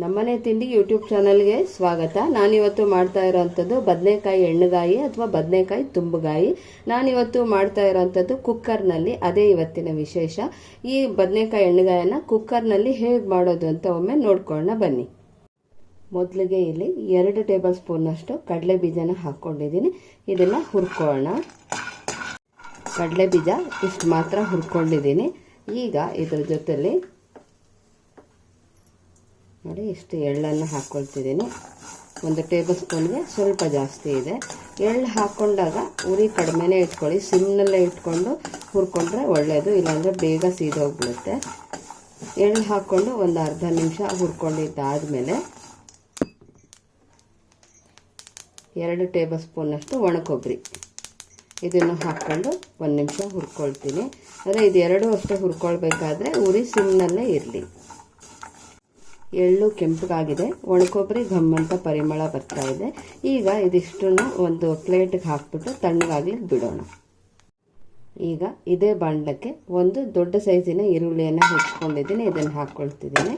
ನಮ್ಮನೆ ತಿಂಡಿ ಯೂಟ್ಯೂಬ್ ಚಾನಲ್ಗೆ ಸ್ವಾಗತ. ನಾನಿವತ್ತು ಮಾಡ್ತಾ ಇರೋವಂಥದ್ದು ಬದನೆಕಾಯಿ ಎಣ್ಣೆಗಾಯಿ ಅಥವಾ ಬದನೆಕಾಯಿ ತುಂಬುಗಾಯಿ. ನಾನಿವತ್ತು ಮಾಡ್ತಾ ಇರೋವಂಥದ್ದು ಕುಕ್ಕರ್ನಲ್ಲಿ, ಅದೇ ಇವತ್ತಿನ ವಿಶೇಷ. ಈ ಬದನೆಕಾಯಿ ಎಣ್ಣೆಗಾಯನ್ನು ಕುಕ್ಕರ್ನಲ್ಲಿ ಹೇಗೆ ಮಾಡೋದು ಅಂತ ಒಮ್ಮೆ ನೋಡ್ಕೊಳ್ಳೋಣ, ಬನ್ನಿ. ಮೊದಲಿಗೆ ಇಲ್ಲಿ ಎರಡು ಟೇಬಲ್ ಸ್ಪೂನಷ್ಟು ಕಡಲೆ ಬೀಜನ ಹಾಕ್ಕೊಂಡಿದ್ದೀನಿ. ಇದನ್ನು ಹುರ್ಕೊಳ್ಳೋಣ. ಕಡಲೆ ಬೀಜ ಇಷ್ಟು ಮಾತ್ರ ಹುರ್ಕೊಂಡಿದ್ದೀನಿ. ಈಗ ಇದ್ರ ಜೊತೆಲಿ ನೋಡಿ ಇಷ್ಟು ಎಳ್ಳನ್ನು ಹಾಕ್ಕೊಳ್ತಿದ್ದೀನಿ ಒಂದು ಟೇಬಲ್ ಸ್ಪೂನ್ಗೆ ಸ್ವಲ್ಪ ಜಾಸ್ತಿ ಇದೆ. ಎಳ್ಳು ಹಾಕ್ಕೊಂಡಾಗ ಉರಿ ಕಡಿಮೆನೇ ಇಟ್ಕೊಳ್ಳಿ. ಸಿಮ್ನಲ್ಲೇ ಇಟ್ಕೊಂಡು ಹುರ್ಕೊಂಡ್ರೆ ಒಳ್ಳೆಯದು ಇಲ್ಲಾಂದರೆ ಬೇಗ ಸೀದೋಗ್ಬಿಡುತ್ತೆ. ಎಳ್ಳು ಹಾಕ್ಕೊಂಡು ಒಂದು ಅರ್ಧ ನಿಮಿಷ ಹುರ್ಕೊಂಡಿದ್ದಾದಮೇಲೆ ಎರಡು ಟೇಬಲ್ ಸ್ಪೂನಷ್ಟು ಒಣಕೊಬ್ಬರಿ. ಇದನ್ನು ಹಾಕ್ಕೊಂಡು ಒಂದು ನಿಮಿಷ ಹುರ್ಕೊಳ್ತೀನಿ. ಅಂದರೆ ಇದೆರಡು ಅಷ್ಟೇ ಹುರ್ಕೊಳ್ಬೇಕಾದ್ರೆ ಉರಿ ಸಿಮ್ನಲ್ಲೇ ಇರಲಿ. ಎಳ್ಳು ಕೆಂಪಗಾಗಿದೆ. ಒಣಕೊಬ್ಬರಿ ಘಮ್ಮಂತ ಪರಿಮಳ ಬರ್ತಾ ಇದೆ. ಈಗ ಇದಿಷ್ಟನ್ನು ಒಂದು ಪ್ಲೇಟ್ಗೆ ಹಾಕ್ಬಿಟ್ಟು ತಣ್ಣಗಾಗ್ಲಿಕ್ಕೆ ಬಿಡೋಣ. ಈಗ ಇದೇ ಬಾಣಲಕ್ಕೆ ಒಂದು ದೊಡ್ಡ ಸೈಜಿನ ಈರುಳ್ಳಿಯನ್ನು ಹೆಚ್ಚಿಕೊಂಡಿದ್ದೀನಿ. ಇದನ್ನು ಹಾಕ್ಕೊಳ್ತಿದ್ದೀನಿ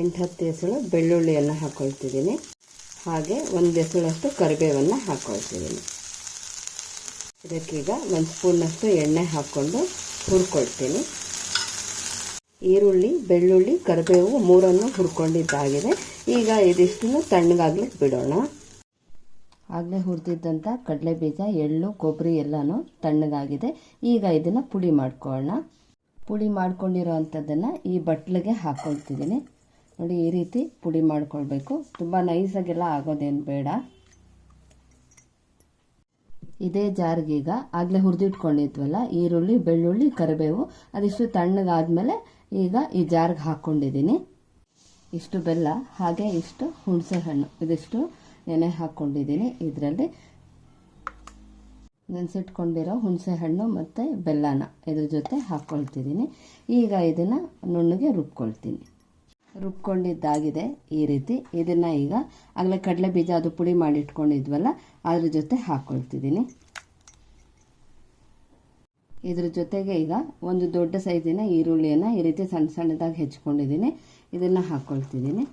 ಎಂಟು ಹತ್ತು ಎಸಳು ಬೆಳ್ಳುಳ್ಳಿಯನ್ನು ಹಾಕ್ಕೊಳ್ತಿದ್ದೀನಿ ಹಾಗೆ ಒಂದು ಎಸಳಷ್ಟು ಕರಿಬೇವನ್ನು ಹಾಕ್ಕೊಳ್ತಿದ್ದೀನಿ ಇದಕ್ಕೀಗ ಒಂದು ಸ್ಪೂನಷ್ಟು ಎಣ್ಣೆ ಹಾಕ್ಕೊಂಡು ಹುರ್ಕೊಳ್ತೀನಿ. ಈರುಳ್ಳಿ, ಬೆಳ್ಳುಳ್ಳಿ, ಕರಿಬೇವು ಮೂರನ್ನು ಹುರ್ಕೊಂಡಿದ್ದಾಗಿದೆ. ಈಗ ಇದಿಷ್ಟನ್ನು ತಣ್ಣಗಾಗ್ಲಿ ಬಿಡೋಣ. ಆಗಲೇ ಹುರಿದಿದ್ದಂಥ ಕಡಲೆ ಬೀಜ ಎಳ್ಳು, ಕೊಬ್ಬರಿ ಎಲ್ಲನೂ ತಣ್ಣಗಾಗಿದೆ. ಈಗ ಇದನ್ನು ಪುಡಿ ಮಾಡ್ಕೊಳ್ಳೋಣ. ಪುಡಿ ಮಾಡ್ಕೊಂಡಿರೋ ಅಂಥದ್ದನ್ನು ಈ ಬಟ್ಲಿಗೆ ಹಾಕ್ಕೊಳ್ತಿದ್ದೀನಿ. ನೋಡಿ, ಈ ರೀತಿ ಪುಡಿ ಮಾಡ್ಕೊಳ್ಬೇಕು. ತುಂಬ ನೈಸಾಗೆಲ್ಲ ಆಗೋದೇನು ಬೇಡ. ಇದೇ ಜಾರ್ಗೀಗ ಆಗಲೇ ಹುರಿದಿಟ್ಕೊಂಡಿದ್ವಲ್ಲ, ಈರುಳ್ಳಿ, ಬೆಳ್ಳುಳ್ಳಿ, ಕರಿಬೇವು, ಅದಿಷ್ಟು ತಣ್ಣಗಾದ್ಮೇಲೆ ಈಗ ಈ ಜಾರ್ಗೆ ಹಾಕ್ಕೊಂಡಿದ್ದೀನಿ ಇಷ್ಟು ಬೆಲ್ಲ, ಹಾಗೆ ಇಷ್ಟು ಹುಣಸೆ ಹಣ್ಣು ಇದಿಷ್ಟು ನೆನೆ ಹಾಕ್ಕೊಂಡಿದ್ದೀನಿ ಇದರಲ್ಲಿ. ನೆನೆಸಿಟ್ಕೊಂಡಿರೋ ಹುಣಸೆ ಹಣ್ಣು ಮತ್ತು ಬೆಲ್ಲನ ಇದ್ರ ಜೊತೆ ಹಾಕ್ಕೊಳ್ತಿದ್ದೀನಿ ಈಗ ಇದನ್ನು ನುಣ್ಣಗೆ ರುಬ್ಕೊಳ್ತೀನಿ. ರುಬ್ಕೊಂಡಿದ್ದಾಗಿದೆ ಈ ರೀತಿ. ಇದನ್ನು ಈಗ ಆಗಲೇ ಕಡಲೆ ಬೀಜ ಅದು ಪುಡಿ ಮಾಡಿ ಇಟ್ಕೊಂಡಿದ್ವಲ್ಲ ಅದ್ರ ಜೊತೆ ಹಾಕ್ಕೊಳ್ತಿದ್ದೀನಿ ಇದ್ರ ಜೊತೆಗೆ ಈಗ ಒಂದು ದೊಡ್ಡ ಸೈಜಿನ ಈರುಳ್ಳಿಯನ್ನು ಈ ರೀತಿ ಸಣ್ಣ ಸಣ್ಣದಾಗಿ ಹೆಚ್ಕೊಂಡಿದ್ದೀನಿ. ಇದನ್ನು ಹಾಕ್ಕೊಳ್ತಿದ್ದೀನಿ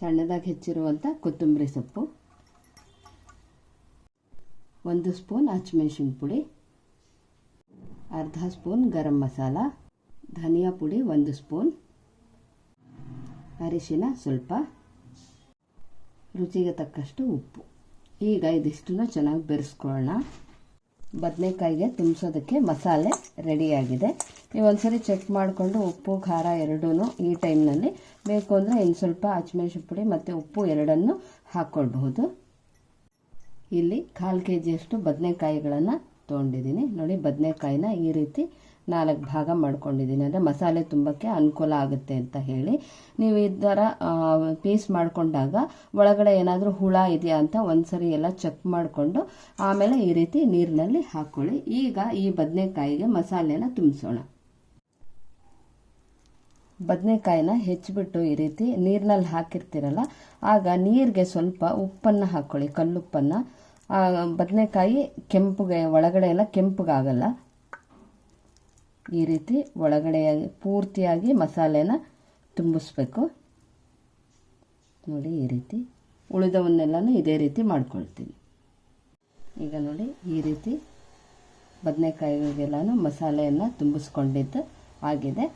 ಸಣ್ಣದಾಗಿ ಹೆಚ್ಚಿರುವಂಥ ಕೊತ್ತಂಬರಿ ಸೊಪ್ಪು. ಒಂದು ಸ್ಪೂನ್ ಹಚ್ಮೆಣ್ಸಿನ ಪುಡಿ. ಅರ್ಧ ಸ್ಪೂನ್ ಗರಂ ಮಸಾಲ. ಧನಿಯಾ ಪುಡಿ ಒಂದು ಸ್ಪೂನ್. ಅರಿಶಿನ ಸ್ವಲ್ಪ. ರುಚಿಗೆ ತಕ್ಕಷ್ಟು ಉಪ್ಪು. ಈಗ ಇದಿಷ್ಟನ್ನು ಚೆನ್ನಾಗಿ ಬೆರೆಸ್ಕೊಳ್ಳೋಣ. ಬದನೆಕಾಯಿಗೆ ತುಂಬಿಸೋದಕ್ಕೆ ಮಸಾಲೆ ರೆಡಿಯಾಗಿದೆ. ನೀವು ಒಂದ್ಸರಿ ಚೆಕ್ ಮಾಡಿಕೊಂಡು ಉಪ್ಪು, ಖಾರ ಎರಡೂ ಈ ಟೈಮ್ನಲ್ಲಿ. ಬೇಕು ಅಂದರೆ ಇನ್ನು ಸ್ವಲ್ಪ ಹಚ್ಮೆಣ್ಸಿನ ಪುಡಿ ಮತ್ತು ಉಪ್ಪು ಎರಡನ್ನು ಹಾಕ್ಕೊಳ್ಬಹುದು. ಇಲ್ಲಿ ಕಾಲು ಕೆ ಜಿಯಷ್ಟು ಬದನೆಕಾಯಿಗಳನ್ನು ತೊಗೊಂಡಿದ್ದೀನಿ. ನೋಡಿ, ಬದನೆಕಾಯಿನ ಈ ರೀತಿ ನಾಲ್ಕು ಭಾಗ ಮಾಡ್ಕೊಂಡಿದ್ದೀನಿ. ಅಂದರೆ ಮಸಾಲೆ ತುಂಬಕ್ಕೆ ಅನುಕೂಲ ಆಗುತ್ತೆ ಅಂತ ಹೇಳಿ. ನೀವು ಈ ಥರ ಪೀಸ್ ಮಾಡಿಕೊಂಡಾಗ ಒಳಗಡೆ ಏನಾದರೂ ಹುಳ ಇದೆಯಾ ಅಂತ ಒಂದ್ಸರಿ ಎಲ್ಲ ಚೆಕ್ ಮಾಡಿಕೊಂಡು ಆಮೇಲೆ ಈ ರೀತಿ ನೀರಿನಲ್ಲಿ ಹಾಕ್ಕೊಳ್ಳಿ ಈಗ ಈ ಬದನೆಕಾಯಿಗೆ ಮಸಾಲೆನ ತುಂಬಿಸೋಣ. ಬದನೆಕಾಯಿನ ಹೆಚ್ಚಿಬಿಟ್ಟು ಈ ರೀತಿ ನೀರಿನಲ್ಲಿ ಹಾಕಿರ್ತೀರಲ್ಲ, ಆಗ ನೀರಿಗೆ ಸ್ವಲ್ಪ ಉಪ್ಪನ್ನು ಹಾಕ್ಕೊಳ್ಳಿ ಕಲ್ಲುಪ್ಪನ್ನು. ಬದನೆಕಾಯಿ ಕೆಂಪುಗೆ, ಒಳಗಡೆ ಎಲ್ಲ ಕೆಂಪುಗಾಗಲ್ಲ. ಈ ರೀತಿ ಒಳಗಡೆಯಾಗಿ ಪೂರ್ತಿಯಾಗಿ ಮಸಾಲೆನ ತುಂಬಿಸ್ಬೇಕು. ನೋಡಿ ಈ ರೀತಿ ಉಳಿದವನ್ನೆಲ್ಲನೂ ಇದೇ ರೀತಿ ಮಾಡ್ಕೊಳ್ತೀನಿ. ಈಗ ನೋಡಿ ಈ ರೀತಿ ಬದನೆಕಾಯಿಗೆಲ್ಲನೂ ಮಸಾಲೆಯನ್ನು ತುಂಬಿಸ್ಕೊಂಡಿದ್ದು ಆಗಿದೆ.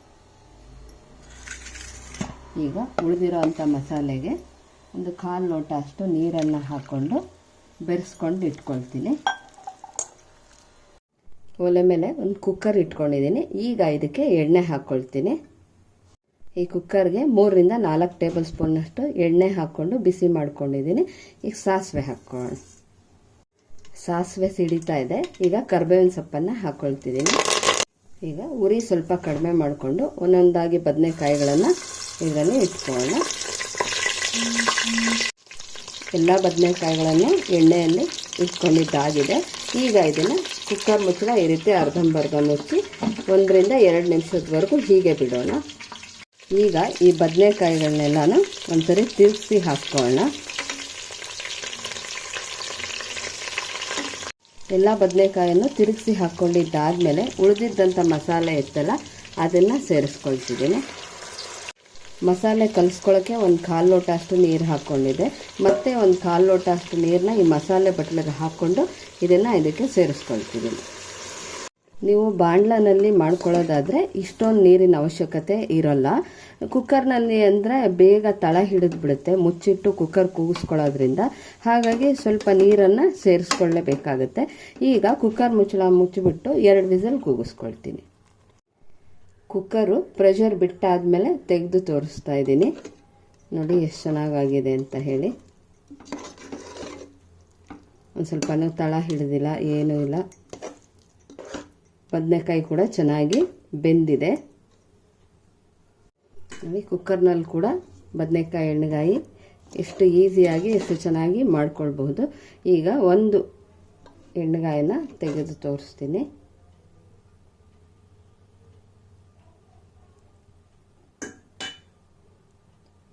ಈಗ ಉಳಿದಿರೋ ಅಂಥ ಮಸಾಲೆಗೆ ಒಂದು ಕಾಲು ಲೋಟ ಅಷ್ಟು ನೀರನ್ನು ಹಾಕ್ಕೊಂಡು ಬೆರೆಸ್ಕೊಂಡು ಇಟ್ಕೊಳ್ತೀನಿ. ಒಲೆ ಮೇಲೆ ಒಂದು ಕುಕ್ಕರ್ ಇಟ್ಕೊಂಡಿದ್ದೀನಿ. ಈಗ ಇದಕ್ಕೆ ಎಣ್ಣೆ ಹಾಕ್ಕೊಳ್ತೀನಿ ಈ ಕುಕ್ಕರ್ಗೆ ಮೂರರಿಂದ ನಾಲ್ಕು ಟೇಬಲ್ ಸ್ಪೂನಷ್ಟು ಎಣ್ಣೆ ಹಾಕ್ಕೊಂಡು ಬಿಸಿ ಮಾಡ್ಕೊಂಡಿದ್ದೀನಿ. ಈಗ ಸಾಸಿವೆ ಹಾಕ್ಕೊಳ ಸಾಸಿವೆ ಸಿಡಿತಾ ಇದೆ. ಈಗ ಕರ್ಬೇವಿನ ಸೊಪ್ಪನ್ನು ಹಾಕ್ಕೊಳ್ತಿದ್ದೀನಿ ಈಗ ಉರಿ ಸ್ವಲ್ಪ ಕಡಿಮೆ ಮಾಡಿಕೊಂಡು ಒಂದೊಂದಾಗಿ ಬದನೆಕಾಯಿಗಳನ್ನು ಇದರಲ್ಲಿ ಇಟ್ಕೊಳ್ಳೋಣ. ಎಲ್ಲ ಬದನೆಕಾಯಿಗಳನ್ನು ಎಣ್ಣೆಯಲ್ಲಿ ಇಟ್ಕೊಂಡಿದ್ದಾಗಿದೆ. ಈಗ ಇದನ್ನು ಕುಕ್ಕರ್ ಮುಚ್ಚಳ ಈ ರೀತಿ ಅರ್ಧಂಬರ್ಧ ಮುಚ್ಚಿ ಒಂದರಿಂದ ಎರಡು ನಿಮಿಷದವರೆಗೂ ಹೀಗೆ ಬಿಡೋಣ. ಈಗ ಈ ಬದನೆಕಾಯಿಗಳನ್ನೆಲ್ಲನೂ ಒಂದ್ಸರಿ ತಿರುಗಿಸಿ ಹಾಕ್ಕೊಳ್ಳೋಣ. ಎಲ್ಲ ಬದನೆಕಾಯನ್ನು ತಿರುಗಿಸಿ ಹಾಕ್ಕೊಂಡಿದ್ದಾದಮೇಲೆ ಉಳಿದಿದ್ದಂಥ ಮಸಾಲೆ ಇತ್ತಲ್ಲ, ಅದನ್ನು ಸೇರಿಸ್ಕೊಳ್ತಿದ್ದೀನಿ. ಮಸಾಲೆ ಕಲಿಸ್ಕೊಳ್ಳೋಕ್ಕೆ ಒಂದು ಕಾಲು ಲೋಟ ಅಷ್ಟು ನೀರು ಹಾಕ್ಕೊಂಡಿದ್ದೆ ಮತ್ತೆ ಒಂದು ಕಾಲು ಲೋಟ ಅಷ್ಟು ನೀರನ್ನ ಈ ಮಸಾಲೆ ಬಟ್ಲಿಗೆ ಹಾಕ್ಕೊಂಡು ಇದನ್ನು ಇದಕ್ಕೆ ಸೇರಿಸ್ಕೊಳ್ತಿದ್ದೀನಿ ನೀವು ಬಾಂಡ್ಲನಲ್ಲಿ ಮಾಡ್ಕೊಳ್ಳೋದಾದರೆ ಇಷ್ಟೊಂದು ನೀರಿನ ಅವಶ್ಯಕತೆ ಇರೋಲ್ಲ. ಕುಕ್ಕರ್ನಲ್ಲಿ ಅಂದರೆ ಬೇಗ ತಳ ಹಿಡಿದು ಬಿಡುತ್ತೆ ಮುಚ್ಚಿಟ್ಟು ಕುಕ್ಕರ್ ಕೂಗಿಸ್ಕೊಳ್ಳೋದ್ರಿಂದ. ಹಾಗಾಗಿ ಸ್ವಲ್ಪ ನೀರನ್ನು ಸೇರಿಸ್ಕೊಳ್ಳೇಬೇಕಾಗುತ್ತೆ. ಈಗ ಕುಕ್ಕರ್ ಮುಚ್ಚಳ ಮುಚ್ಚಿಬಿಟ್ಟು ಎರಡು ವಿಸಲ್ ಕೂಗಿಸ್ಕೊಳ್ತೀನಿ. ಕುಕ್ಕರು ಪ್ರೆಷರ್ ಬಿಟ್ಟಾದಮೇಲೆ ತೆಗೆದು ತೋರಿಸ್ತಾ ಇದ್ದೀನಿ. ನೋಡಿ, ಎಷ್ಟು ಚೆನ್ನಾಗಾಗಿದೆ ಅಂತ ಹೇಳಿ. ಒಂದು ಸ್ವಲ್ಪನೂ ತಳ ಹಿಡಿದಿಲ್ಲ, ಏನೂ ಇಲ್ಲ. ಬದನೆಕಾಯಿ ಕೂಡ ಚೆನ್ನಾಗಿ ಬೆಂದಿದೆ. ನೋಡಿ, ಕುಕ್ಕರ್ನಲ್ಲಿ ಕೂಡ ಬದನೆಕಾಯಿ ಎಣ್ಣೆಗಾಯಿ ಎಷ್ಟು ಈಸಿಯಾಗಿ, ಎಷ್ಟು ಚೆನ್ನಾಗಿ ಮಾಡ್ಕೊಳ್ಬಹುದು. ಈಗ ಒಂದು ಎಣ್ಣೆಗಾಯಿನ ತೆಗೆದು ತೋರಿಸ್ತೀನಿ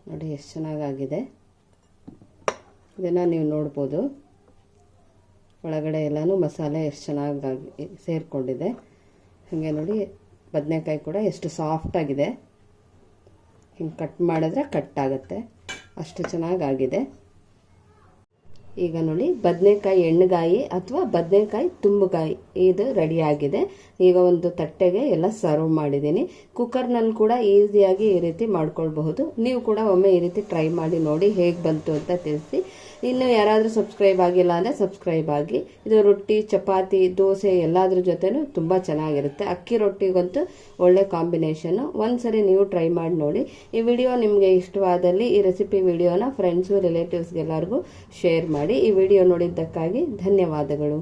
ನೋಡಿ ಎಷ್ಟು ಚೆನ್ನಾಗಾಗಿದೆ. ಇದನ್ನು ನೀವು ನೋಡ್ಬೋದು. ಒಳಗಡೆ ಎಲ್ಲನೂ ಮಸಾಲೆ ಎಷ್ಟು ಚೆನ್ನಾಗಿ ಸೇರಿಕೊಂಡಿದೆ. ಹಾಗೆ ನೋಡಿ, ಬದನೆಕಾಯಿ ಕೂಡ ಎಷ್ಟು ಸಾಫ್ಟಾಗಿದೆ ಹಿಂಗೆ ಕಟ್ ಮಾಡಿದ್ರೆ ಕಟ್ ಆಗುತ್ತೆ. ಅಷ್ಟು ಚೆನ್ನಾಗಾಗಿದೆ. ಈಗ ನೋಡಿ, ಬದನೆಕಾಯಿ ಎಣ್ಣೆಗಾಯಿ ಅಥವಾ ಬದನೆಕಾಯಿ ತುಂಬುಗಾಯಿ ಇದು ರೆಡಿಯಾಗಿದೆ ಈಗ ಒಂದು ತಟ್ಟೆಗೆ ಎಲ್ಲ ಸರ್ವ್ ಮಾಡಿದ್ದೀನಿ. ಕುಕ್ಕರ್ನಲ್ಲಿ ಕೂಡ ಈಸಿಯಾಗಿ ಈ ರೀತಿ ಮಾಡ್ಕೊಳ್ಬಹುದು. ನೀವು ಕೂಡ ಒಮ್ಮೆ ಈ ರೀತಿ ಟ್ರೈ ಮಾಡಿ ನೋಡಿ ಹೇಗೆ ಬಂತು ಅಂತ ತಿಳಿಸಿ. ಇನ್ನು ಯಾರಾದರೂ ಸಬ್ಸ್ಕ್ರೈಬ್ ಆಗಿಲ್ಲ ಅಂದರೆ ಸಬ್ಸ್ಕ್ರೈಬ್ ಆಗಿ. ಇದು ರೊಟ್ಟಿ, ಚಪಾತಿ, ದೋಸೆ ಎಲ್ಲದ್ರ ಜೊತೆನೂ ತುಂಬ ಚೆನ್ನಾಗಿರುತ್ತೆ. ಅಕ್ಕಿ ರೊಟ್ಟಿಗಂತೂ ಒಳ್ಳೆ ಕಾಂಬಿನೇಷನ್ನು ಒಂದ್ಸರಿ ನೀವು ಟ್ರೈ ಮಾಡಿ ನೋಡಿ. ಈ ವಿಡಿಯೋ ನಿಮಗೆ ಇಷ್ಟವಾದಲ್ಲಿ ಈ ರೆಸಿಪಿ ವಿಡಿಯೋನ ಫ್ರೆಂಡ್ಸು ರಿಲೇಟಿವ್ಸ್ಗೆಲ್ಲರಿಗೂ ಶೇರ್ ಮಾಡಿ. ಈ ವಿಡಿಯೋ ನೋಡಿದ್ದಕ್ಕಾಗಿ ಧನ್ಯವಾದಗಳು.